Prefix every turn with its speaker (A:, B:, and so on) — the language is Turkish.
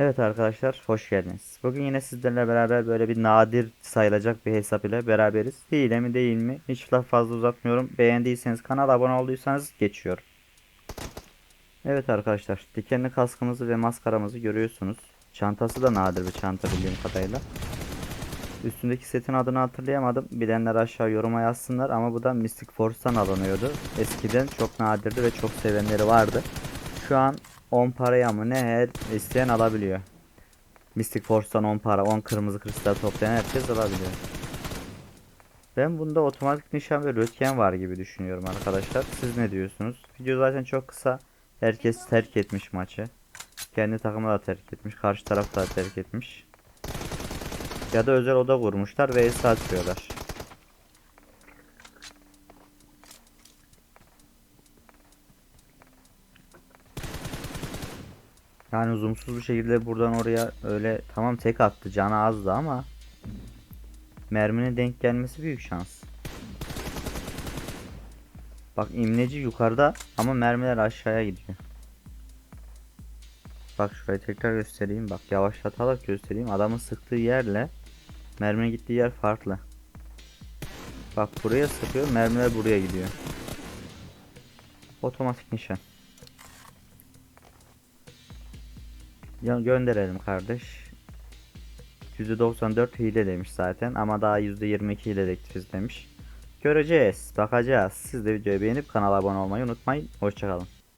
A: Evet arkadaşlar hoş geldiniz. Bugün yine sizlerle beraber böyle bir nadir sayılacak bir hesap ile beraberiz. Hile mi değil mi? Hiç laf fazla uzatmıyorum. Beğendiyseniz kanala abone olduysanız geçiyorum. Evet arkadaşlar dikenli kaskımızı ve maskaramızı görüyorsunuz. Çantası da nadir bir çanta bildiğim kadarıyla. Üstündeki setin adını hatırlayamadım. Bilenler aşağı yoruma yazsınlar ama bu da Mystic Force'tan alınıyordu. Eskiden çok nadirdi ve çok sevenleri vardı. Şu an 10 paraya mı ne her isteyen alabiliyor. Mystic Force'tan 10 para, 10 kırmızı kristal toplayan herkes alabiliyor. Ben bunda otomatik nişan ve röntgen var gibi düşünüyorum arkadaşlar. Siz ne diyorsunuz? Video zaten çok kısa. Herkes terk etmiş maçı. Kendi takımı da terk etmiş. Karşı taraf da terk etmiş. Ya da özel oda kurmuşlar ve atıyorlar. Yani uzumsuz bir şekilde buradan oraya öyle tamam tek attı canı azdı ama merminin denk gelmesi büyük şans. Bak imleci yukarıda ama mermiler aşağıya gidiyor. Bak şurayı tekrar göstereyim. Bak yavaşlatarak göstereyim. Adamın sıktığı yerle merminin gittiği yer farklı. Bak buraya sıkıyor. Mermiler buraya gidiyor. Otomatik nişan. Ya gönderelim kardeş. %94 hile demiş zaten ama daha %22 hile dedektifiz demiş. Göreceğiz, bakacağız. Siz de videoyu beğenip kanala abone olmayı unutmayın. Hoşçakalın.